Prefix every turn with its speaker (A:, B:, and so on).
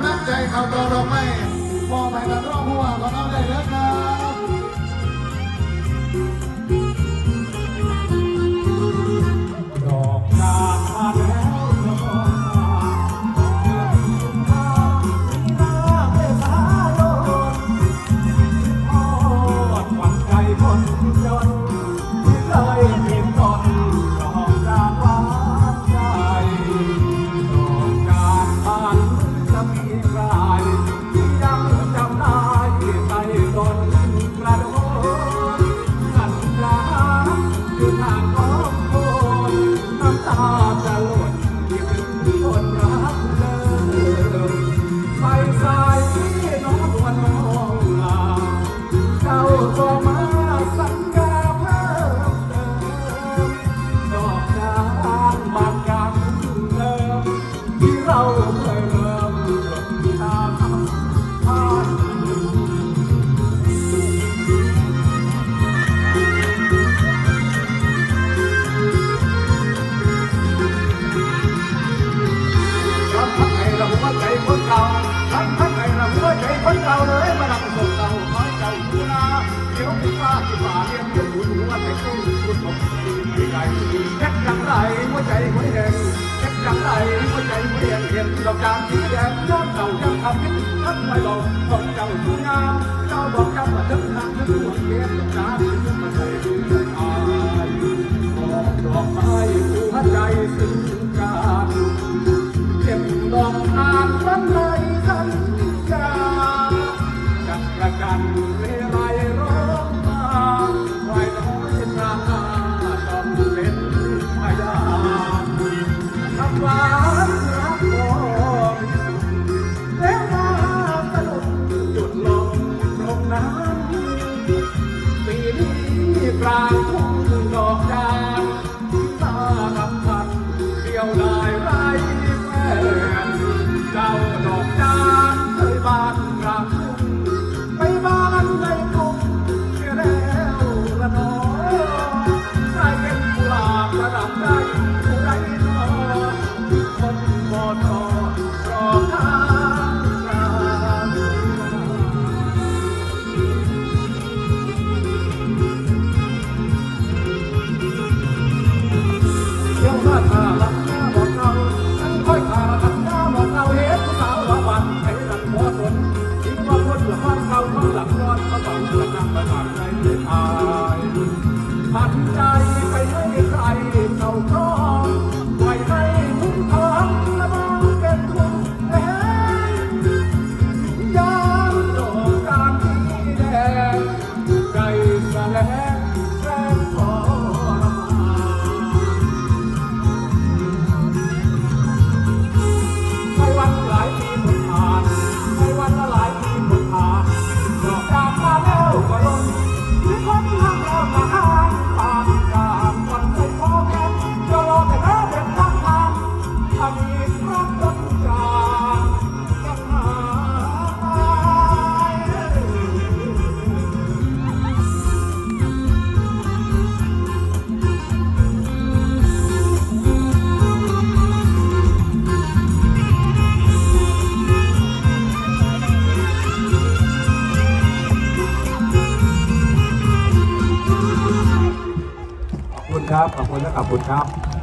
A: ำลังใจเขาต่อดอกไม้องไปกันร้องหัวก็น้องได้เลิกครับ
B: ดอกจานมาแล้วคนยอด ข้าที่ป่าเลี้ยงเดือดหมุนหัวใจขึ้นคุณบอกดีใจแค่จังไรหัวใจหัวแดงแค่จังไรหัวใจหัวแดงเห็นดอกจานที่แดงย้อนเก่ายังทำให้ทักไม่หลงกบอกเจ้าสวยงามเจ้าบอกเจ้ว่าทั้ทางทั้งหัวเลี้ยงดอกจานที่มันใส่ดูอายบอกดอกไม้หัวใจซึ้ง กลางทุ่งดอก นำมาฝากใจเด็ดอายหันใจไปให้ ครับ ขอบคุณนละขอบคุณครับ